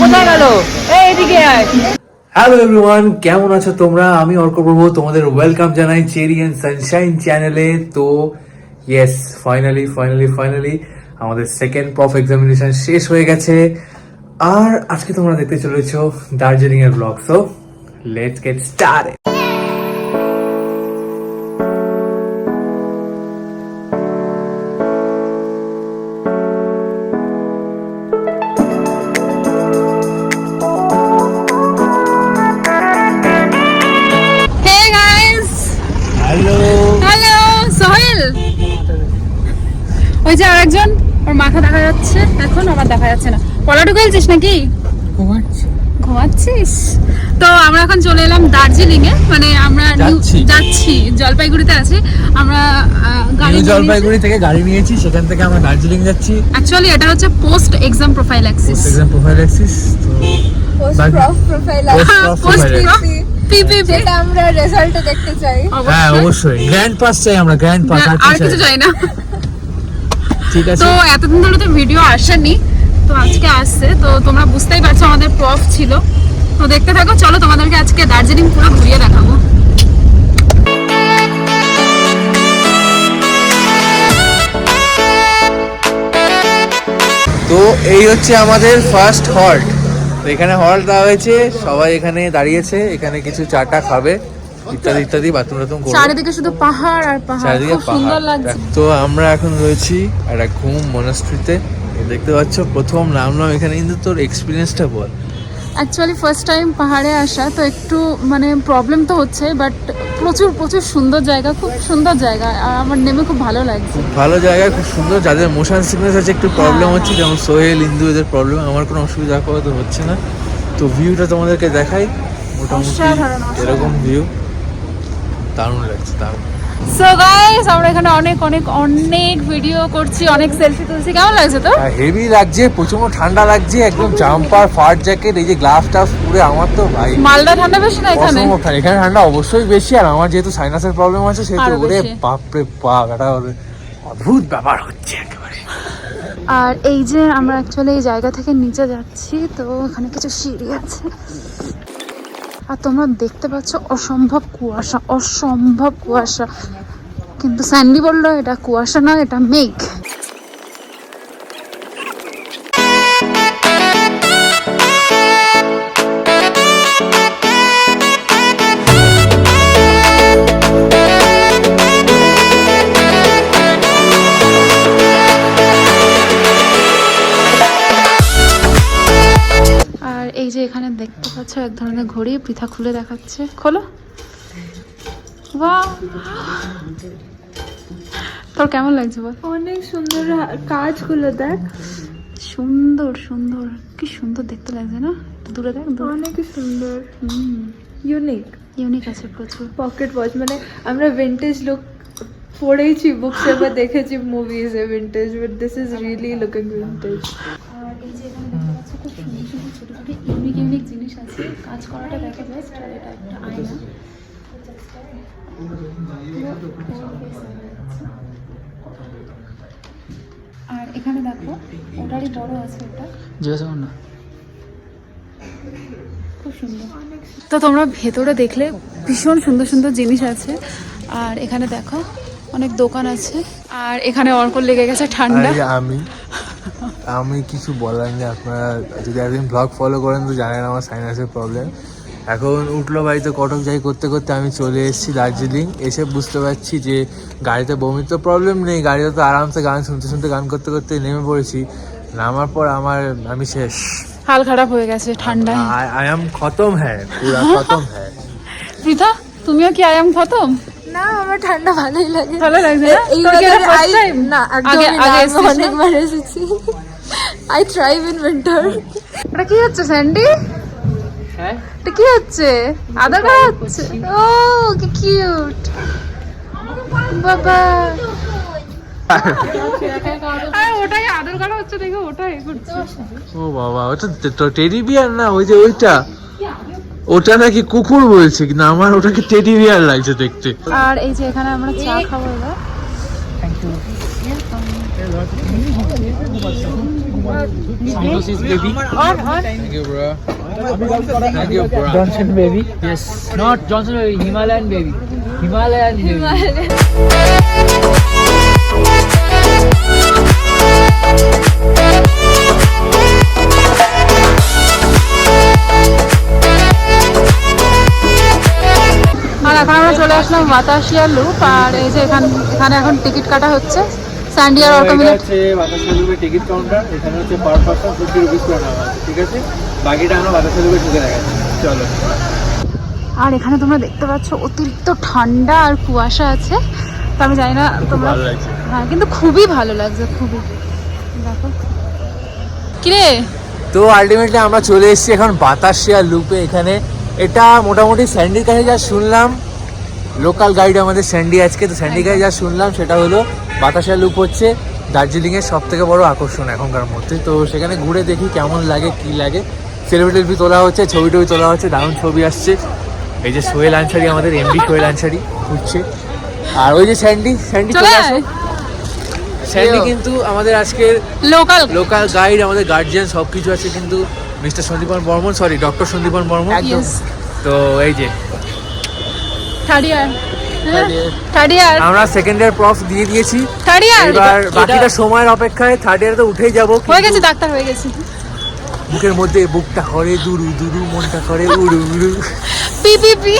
কোথায় গেল? এই এদিকে আয়। হ্যালো এভরিওয়ান কেমন আছো তোমরা? আমি অর্ক প্রভু, তোমাদের ওয়েলকাম জানাই চেরি অ্যান্ড সানশাইন চ্যানেলে তো ইয়েস ফাইনালি ফাইনালি ফাইনালি আমাদের সেকেন্ড প্রফ এক্সামিনেশন শেষ হয়ে গেছে। আর আজকে তোমরা দেখতে চলেছ দার্জিলিং এর blog so let's get start ওই যে আরেকজন ওর মাথা দেখা যাচ্ছে। এখন আমার দেখা যাচ্ছে না। পলা ঢুকাইছিস নাকি? ঘুমাচ্ছিস? তো আমরা এখন চলে এলাম দার্জিলিং এ মানে আমরা যাচ্ছি। যাচ্ছি। জলপাইগুড়িতে আছি। আমরা গাড়ি জলপাইগুড়ি থেকে গাড়ি নিয়েছি। সেখান থেকে আমরা দার্জিলিং যাচ্ছি। অ্যাকচুয়ালি এটা হচ্ছে post exam profile axis exam profile axis তো পোস্ট প্রোফাইল পোস্ট যেটা আমরা রেজাল্টে দেখতে চাই। হ্যাঁ অবশ্যই। গ্র্যান্ড পাস চাই আমরা গ্র্যান্ড পাস আর কিছু চাই না। তো এতদিন ধরে তো ভিডিও আসেনি তো আজকে আসছে তো তোমরা বুঝতেই পারছ আমাদের প্রফ ছিল। তো দেখতে থাকো চলো তোমাদেরকে আজকে দার্জিলিং পুরো ঘুরিয়ে দেখাবো। তো এই হচ্ছে আমাদের ফার্স্ট হল্ট তো এখানে হল্ট দেওয়া হয়েছে সবাই এখানে দাঁড়িয়েছে এখানে কিছু চাটা খাবে। ইত্যাদি ইত্যাদি বাথরুম টাথরুম করবে চারিদিকে শুধু পাহাড় আর পাহাড় চারিদিকে সুন্দর লাগছে। তো আমরা এখন রয়েছি একটা ঘুম মনাস্ট্রিতে দেখতে পাচ্ছ প্রথম নামলাম এখানে কিন্তু তোর এক্সপিরিয়েন্সটা বল। অ্যাকচুয়ালি ফার্স্ট টাইম পাহাড়ে আসা তো একটু মানে প্রবলেম তো হচ্ছে বাট প্রচুর প্রচুর সুন্দর জায়গা খুব সুন্দর জায়গা আর আমার নেমে খুব ভালো লাগছে। ভালো জায়গা খুব সুন্দর যাদের মোশন সিকনেস আছে একটু প্রবলেম হচ্ছে যেমন সোহেল ইন্দু এদের প্রবলেম আমার কোনো অসুবিধা আপাতত হচ্ছে না। তো ভিউটা তোমাদেরকে দেখাই। মোটামুটি। এরকম ভিউ দারুণ লাগছে দারুণ। সো গাইস আমরা এখানে অনেক অনেক অনেক ভিডিও করছি অনেক সেলফি তুলছি। কেমন লাগছে তো হেভি লাগছে প্রচণ্ড ঠান্ডা লাগছে একদম জাম্পার ফাট জ্যাকেট এই যে গ্লাভস টাফ পুরো আমার তো ভাই মালদা ঠান্ডা বেশি না এখানে? এখানে ঠান্ডা অবশ্যই বেশি আর আমার যেহেতু সাইনাসের প্রবলেম আছে সেহেতু ওরে বেশি। বাপরে বাপ এটা অদ্ভুত ব্যাপার হচ্ছে একেবারে। আর এই যে আমরা অ্যাকচুয়ালি এই জায়গা থেকে নিচে যাচ্ছি তো এখানে কিছু সিঁড়ি আছে। আর তোমরা দেখতে পাচ্ছ অসম্ভব কুয়াশা অসম্ভব কুয়াশা। কিন্তু স্যান্ডি বলল, এটা কুয়াশা না, এটা মেঘ। এই যে এখানে দেখতে পাচ্ছ এক ধরনের ঘড়ি পৃথা খুলে দেখাচ্ছে। খোলো। তোর কেমন লাগছে বল? অনেক সুন্দর কাজগুলো দেখ। সুন্দর সুন্দর। কি সুন্দর দেখতে লাগছে না? দূরে দেখ অনেক সুন্দর। ইউনিক ইউনিক আছে প্রচুর। পকেট ওয়াচ মানে আমরা ভিন্টেজ লুক পড়েছি বুকসে বা দেখেছি মুভিজে vintage but this is really looking vintage আর এই যে এখানে দেখতে পাচ্ছ খুব সুন্দর সুন্দর ছোট ছোট ইউনিক ইউনিক জিনিস আছে কাজ করাটা দেখা জাস্ট আর এটা একটা আয়না। আর এখানে দেখো ওটারই বড় আছে ওটা খুব সুন্দর। তো তোমরা ভেতরে দেখলে ভীষণ সুন্দর সুন্দর জিনিস আছে। আর এখানে দেখো অনেক দোকান আছে। আর এখানে অর্ক লেগে গেছে ঠান্ডা। আমি। আমি কিছু বলার নেই আপনারা যদি একদিন ব্লগ ফলো করেন তো জানেন আমার সাইনাসের প্রবলেম এখন উঠল বাড়িতে কটক যাই করতে করতে আমি চলে এসেছি দার্জিলিং এসে বুঝতে পারছি যে গাড়িতে বমির তো প্রবলেম নেই গাড়িতে তো আরামসে গান শুনতে শুনতে গান করতে করতে নেমে পড়েছি। নামার পর আমার আমি শেষ। হাল খারাপ হয়ে গেছে ঠান্ডা আই এম খতম হ্যাঁ পুরা খতম হ্যাঁ। পৃথা তুমিও কি আয়াম খতম? না আমার ঠান্ডা ভালোই লাগে। ভালো লাগছে না? অনেকবার এসেছি। আই থ্রাইভ ইন উইন্টার এটা কি হচ্ছে স্যান্ডি হ্যাঁ? এটা কি হচ্ছে? আদা কার্ড হচ্ছে ও কি কিউট বাবা। ওটাই আদর কার্ড হচ্ছে দেখো ওটাই করছে ও বাবা ওটা তো টেডি বিয়ার না ওই যে ওইটা। ওটা নাকি কুকুর বলছে কিন্তু আমার ওটাকে টেডি বিয়ার লাগছে দেখতে। আর এই যে এখানে আমরা চা খাব হিমালয়ান বেবি হিমালয়ান বেবি এখন আমরা চলে আসলাম বাতাসিয়া লুপ আর এই যে এখান এখানে এখন টিকিট কাটা হচ্ছে। স্যান্ডিয়ার অটো মিলে হচ্ছে বাতাসা লুপের টিকিট কাউন্টার এখানে হচ্ছে পার পার্সন ফিফটি রুপিস করে নেওয়া আছে ঠিক আছে? বাকিটা আমরা বাতাসা লুপে ঢুকে দেখাচ্ছি। চলো। আর এখানে তোমরা দেখতে পাচ্ছ অতিরিক্ত ঠান্ডা আর কুয়াশা আছে। তো আমি জানি না তোমরা হ্যাঁ কিন্তু খুবই ভালো লাগছে খুবই। দেখো। কিরে? তো আলটিমেটলি আমরা চলে এসেছি এখন বাতাসিয়া লুপে। এখানে এটা মোটামুটি স্যান্ডির কাছে যা শুনলাম লোকাল গাইড আমাদের স্যান্ডি আজকে। তো স্যান্ডি গাইড যা শুনলাম সেটা হলো বাতাসা লুপ হচ্ছে। দার্জিলিংয়ের সব থেকে বড় আকর্ষণ এখনকার মধ্যে। তো সেখানে ঘুরে দেখি কেমন লাগে কি লাগে। সেলফি টেলফি তোলা হচ্ছে ছবি টবি তোলা হচ্ছে দারুণ ছবি আসছে। এই যে সোহেল আনসারি আমাদের এমডি সোহেল আনসারি ঘুরছে। আর ওই যে স্যান্ডি স্যান্ডি চলে। আসো। স্যান্ডি কিন্তু আমাদের আজকের লোকাল লোকাল গাইড আমাদের গার্জিয়ান সব কিছু আছে কিন্তু mister Sandipan Barman sorry doctor Sandipan Barman. তো এই যে থার্ড ইয়ার থার্ড ইয়ার আমরা সেকেন্ড ইয়ার প্রফ দিয়ে দিয়েছি। থার্ড ইয়ার এবার বাকিটা সময়ের অপেক্ষায় থার্ড ইয়ারে তো উঠেই যাব হয়ে গেছে ডাক্তার হয়ে গেছে। বুকের মধ্যে বুকটা করে দুরু দুরু মনটা করে উড়ু উড়ু। P P P.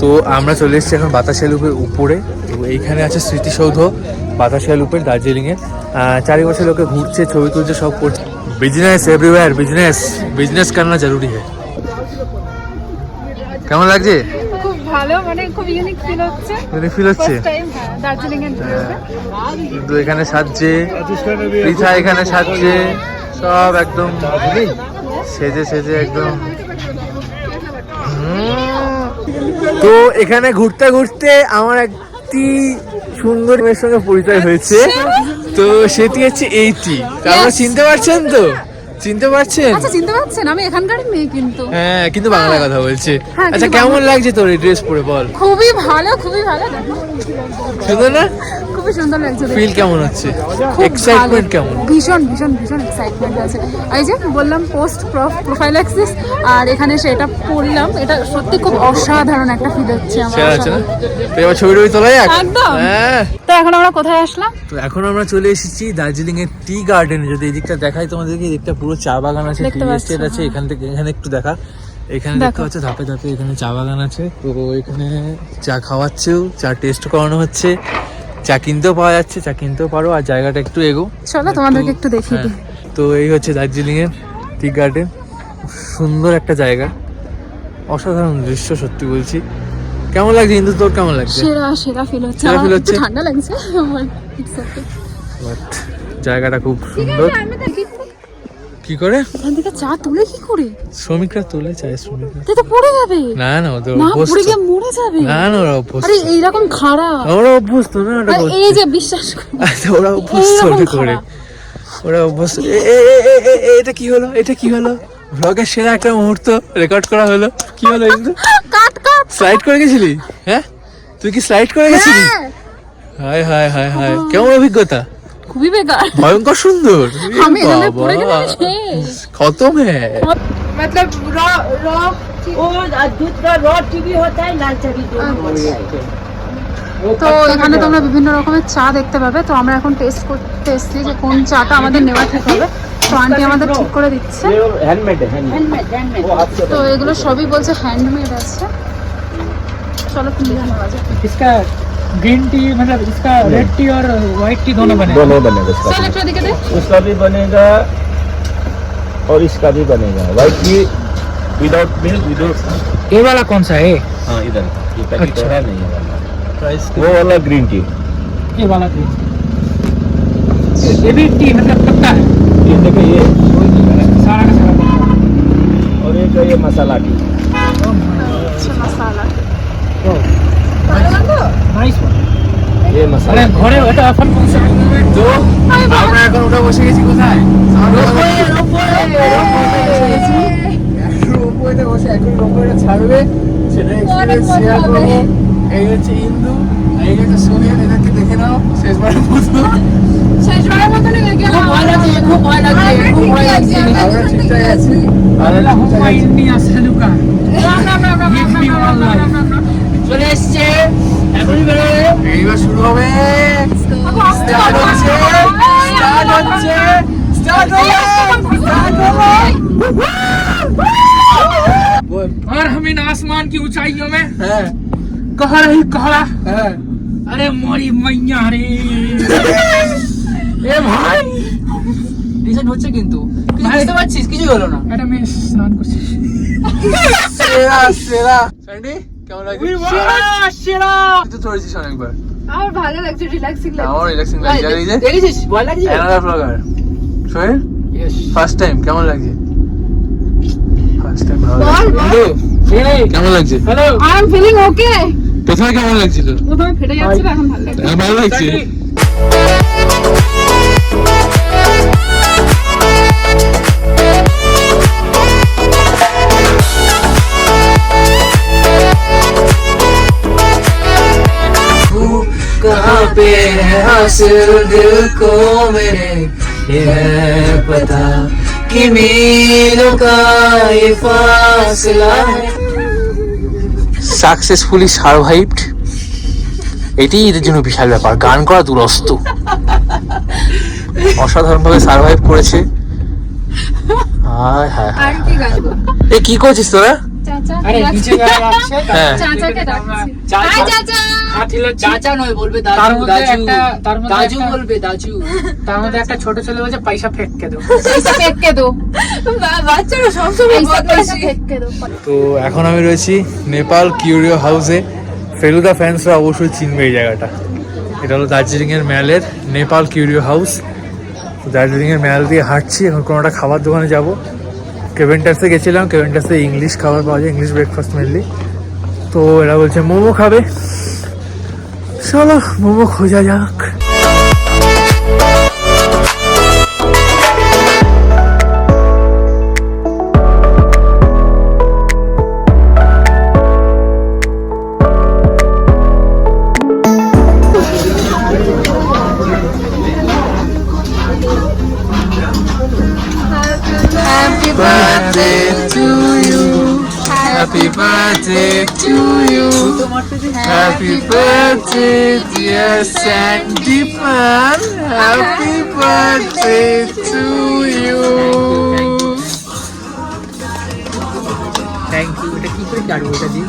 তো আমরা চলে এসেছি এখন বাতাসের উপরে। তো এইখানে আছে স্মৃতিসৌধ। বাতাসিয়া লুপের দার্জিলিংয়ের আহ, চারিপাশে লোকে ঘুরছে ছবি তুলছে সব করছে। বিজনেস এভরিওয়্যার বিজনেস বিজনেস করনা জরুরি है কেমন লাগছে? খুব ভালো মানে খুব ইউনিক ফিল হচ্ছে। মানে ফিল হচ্ছে? হ্যাঁ দার্জিলিং এর কিন্তু এখানে সাজছে এখানে সাজছে সব একদম সেজে সেজে একদম। তো এখানে ঘুরতে ঘুরতে আমার একটি সুন্দর মেয়ের সঙ্গে পরিচয় হয়েছে। তো সেটি হচ্ছে এইটি। আপনারা চিনতে পারছেন তো? চিনতে পারছেন? আচ্ছা চিনতে পারছেন। আমি এখানকার মেয়ে কিন্তু। হ্যাঁ কিন্তু বাংলা কথা বলছে। হ্যাঁ, আচ্ছা কেমন লাগছে তোর এই ড্রেস পরে বল? খুবই ভালো খুবই ভালো। সুন্দর না? খুবই সুন্দর লাগছে ফিল কেমন হচ্ছে? এক্সাইটমেন্ট কেমন? ভীষণ ভীষণ ভীষণ এক্সাইটমেন্ট আছে। এই যে বললাম পোস্ট প্রোফাইলাক্সিস আর এখানে সেটা পড়লাম। এটা সত্যি খুব অসাধারণ একটা ফিল হচ্ছে আমার। তো এবার ছবি টবি তোলা যাক? একদম। হ্যাঁ। তো এখন আমরা কোথায় আসলাম? তো এখন আমরা চলে এসেছি দার্জিলিং এর টি গার্ডেন। যদি এদিকটা দেখাই তোমাদেরকে এদিকটা পুরো চা বাগান আছে দেখতে টি এস্টেট আছে হ্যাঁ। এখান থেকে এখানে একটু দেখা। এখানে দেখো। দেখতে পাচ্ছ ধাপে ধাপে এখানে চা বাগান আছে। তো এখানে চা খাওয়াচ্ছেও চা টেস্ট করানো হচ্ছে। চা কিনতেও পাওয়া যাচ্ছে চা কিনতেও পারো আর জায়গাটা একটু এগো। চলো তোমাদেরকে একটু দেখিয়ে হ্যাঁ। তো এই হচ্ছে দার্জিলিং এর টি গার্ডেন। সুন্দর একটা জায়গা। অসাধারণ দৃশ্য সত্যি বলছি। কেমন লাগছে ইন্দু তোর কেমন লাগছে? সেরা সেরা ফিল হচ্ছে। সেরা একটু হচ্ছে? ঠান্ডা লাগছে. বাট জায়গাটা খুব সুন্দর। কি করে? থেকে চা তুলে কি করে? শ্রমিকরা তোলে চায় শ্রমিকরা তুই তো পড়ে যাবে। না না ওদের না পড়ে গিয়ে মরে যাবে। না না ওরা অভ্যস্ত। আরে এইরকম খাড়া। ওরা অভ্যস্ত না ওটা এই যে বিশ্বাস করো। আচ্ছা, ওরা অভ্যস্ত ওটা করে। ওরা অভ্যস্ত। এটা কি হলো? এটা কি হলো? ভ্লগের সেরা একটা মুহূর্ত রেকর্ড করা হলো। কি হলো কিন্তু কাট কাট। স্লাইড করে গেছিলি? হ্যাঁ? তুই কি স্লাইড করে গেছিলি? হ্যাঁ, হায় হায় হায় হায়। কেমন অভিজ্ঞতা? খুবই বেকার ভয়ঙ্কর সুন্দর এ আমি এখানে বাবা। পড়ে গেলে আমি শেষ। খতম হ্যাঁ मतलब रॉ रॉ वो दूध का रॉ टी भी होता है लाल चाबी दोनों होता है তো এখানে তোমরা বিভিন্ন রকমের চা দেখতে পাবে তো আমরা এখন টেস্ট করতে এসেছি যে কোন চাটা আমাদের নেওয়া ঠিক হবে তো আন্টি আমাদের ঠিক করে দিচ্ছে हैंडमेड हैंडमेड তো এগুলো সবই বলছে হ্যান্ডমেড আছে চলো কি দেখে নেওয়া যাক इसका ग्रीन टी मतलब इसका रेड टी और व्हाइट टी दोनों बने दोनों बनेगा इसका। उसका भी बनेगा और इसका भी बनेगा। White tea without milk without ये वाला कौन सा है? हाँ इधर। ये पैकेट अच्छा। है नहीं वाला। प्राइस वो वाला ग्रीन टी ये वाला ग्रीन ये भी टी मतलब पत्ता है। ये देखो ये। सारा का सारा और एक ये मसाला टी ঘরে ওটা এখন আমরা ওটা বসে গেছি কোথায় রোপওয়েতে বসে এখন রোপওয়েটা ছাড়বে সেটা শেয়ার করব এই হচ্ছে ইন্দু এই হচ্ছে সোনিয়ান দেখে নাও শেষবারের মতো শেষবারের মতো খুব আছি ইন্ডিয়া সালুকা রাম রাম চলে এসছে এখনই বেরোবে এইবার শুরু হবে স্টার্ট হচ্ছে স্টার্ট হচ্ছে স্টার্ট হবে স্টার্ট হবে और हम इन आसमान की ऊंचाइयों में হ্যাঁ कह रही कहा হ্যাঁ अरे मोरी मैया रे এ ভাই রিসেন্ট হচ্ছে কিন্তু কিছু বুঝতে পারছিস কিছুই হলো না এটা আমি স্নান করছি সেরা সেরা স্যান্ডি কেমন লাগছে? সেরা তুই তো অনেকবার। আমার ভালো লাগছে রিল্যাক্সিং লাগছে। আমার রিল্যাক্সিং লাগছে। এই যে দেখেছিস ভয় লাগছে another blogger Sohel Yes. First time কেমন লাগছে? ফার্স্ট টাইম ভালো লাগছে। কেমন লাগছে? Hello I am feeling okay প্রথমে কেমন লাগছিল? প্রথমে ফেটে যাচ্ছিল এখন ভালো লাগছে। ভালো লাগছে पे है हासिल दिल को मेरे ये है पता कि मीलों का ये फासला है সাকসেসফুলি সার্ভাইভড এটি এদের জন্য বিশাল ব্যাপার গান করা দুরস্ত অসাধারণ ভাবে সার্ভাইভ করেছে হায় হায় হায়। আর কি গান এ কি করছিস তোরা চাচা আরে নিচে হ্যাঁ। চাচাকে ডাকছি। হাই চাচা। চাচা। নয় বলবে তার মধ্যে একটা- তার মধ্যে দাজু বলবে দাজু। তার মধ্যে একটা ছোট ছেলে বলছে পয়সা ফেটকে দেবো পয়সা ফেটকে দো। বাচ্চারা সবসময় পয়সা পয়সা ফেটকে দো। তো এখন আমি রয়েছি নেপাল কিউরিও হাউসে। ফেলুদা ফ্যান্সরা অবশ্যই চিনবে এই জায়গাটা। এটা হলো দার্জিলিংয়ের ম্যালের নেপাল কিউরিও হাউস। দার্জিলিংয়ের ম্যাল দিয়ে হাঁটছি এখন কোনো একটা খাবার দোকানে যাব। কেভেন্টার্সে গেছিলাম। কেভেন্টার্সে ইংলিশ খাবার পাওয়া যায় ইংলিশ ব্রেকফাস্ট মেনলি তো এরা বলছে, মোমো খাবে? চলো মোমো খোঁজা যাক। Birthday to you. Happy birthday, dear Sandy Pan. Happy birthday to you. Thank you এটা কি করে কাটবো এটা দিয়ে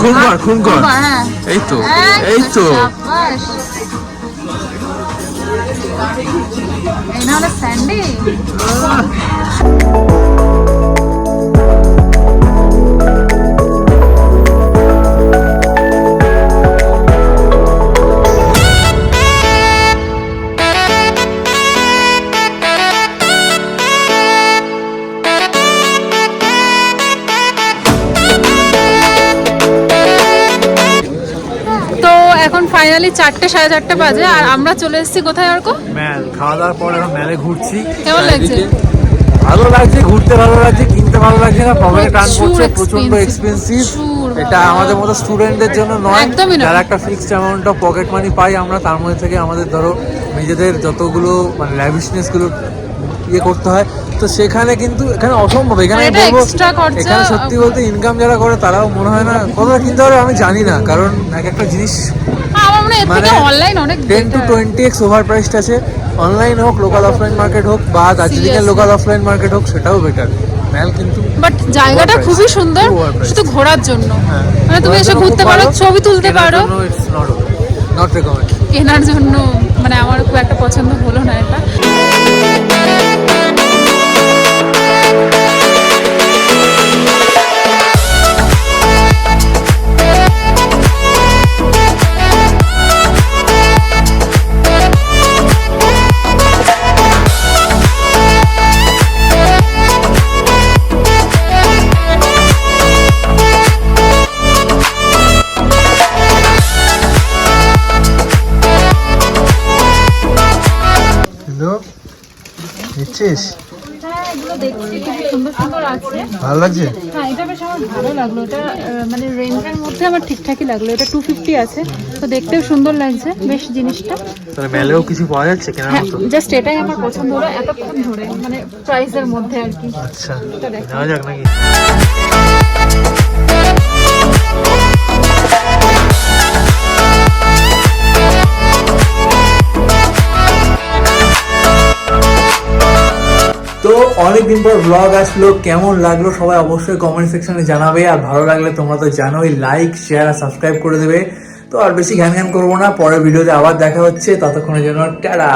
খুন কর খুন কর হ্যাঁ এই তো এই তো এই না হলো স্যান্ডি ফাইনালি চারটে সাড়ে চারটে বাজে আর আমরা চলে এসেছি কোথায় অর্ক? ম্যাল খাওয়া দাওয়ার পর এখন ম্যালে ঘুরছি। কেমন লাগছে? ভালো লাগছে ঘুরতে ভালো লাগছে কিনতে ভালো লাগছে না পকেটে টান পড়ছে প্রচণ্ড এক্সপেন্সিভ এটা আমাদের মতো স্টুডেন্টদের জন্য নয়। যারা একটা fixed amount of pocket money পাই আমরা তার মধ্যে থেকে আমাদের ধরো নিজেদের যতগুলো মানে ল্যাভিশনেসগুলো ইয়ে করতে হয়। তো সেখানে কিন্তু এখানে অসম্ভব এখানে আর বলব এখানে সত্যি বলতে ইনকাম যারা করে তারাও মনে হয় না কতটা কিনতে পারবে আমি জানি না কারণ এক একটা জিনিস আমার মনে হয় থেকে অনলাইন অনেক ten to better। Twenty X overpriced আছে। অনলাইন হোক লোকাল অফলাইন মার্কেট হোক বা. লোকাল অফলাইন মার্কেট হোক সেটাও বেটার ম্যাল কিন্তু বাট জায়গাটা খুবই সুন্দর শুধু ঘোরার জন্য। হ্যাঁ, মানে তুমি এসে ঘুরতে পারো ছবি তুলতে পারো। it's not not কেনার জন্য মানে আমার খুব একটা পছন্দ হলো না এটা। হ্যাঁ এগুলো দেখছি খুব সুন্দর সুন্দর আছে। ভালো লাগছে? হ্যাঁ এটা বেশ আমার আমার ভালো লাগল। এটা মানে রেঞ্জের মধ্যে আমার ঠিকঠাকই লাগল। এটা টু ফিফটি আছে তো দেখতেও সুন্দর লাগছে বেশ জিনিসটা। তাহলে মেলেও কিছু পাওয়া যাচ্ছে কেনার হ্যাঁ মতো? জাস্ট এটাই আমার পছন্দ। হলো এতক্ষণ ধরে মানে প্রাইসের মধ্যে আর কি। আচ্ছা এটা দেখো। যাক নাকি? পর ব্লগ আসলো, কেমন লাগল সবাই অবশ্যই কমেন্ট সেকশনে জানাবে, আর ভালো লাগলে তোমরা তো জানোই লাইক শেয়ার আর সাবস্ক্রাইব করে দেবে। তো আর বেশি ঘ্যান ঘ্যান করব না, পরের ভিডিওতে আবার দেখা হচ্ছে, ততক্ষণের জন্য টাটা!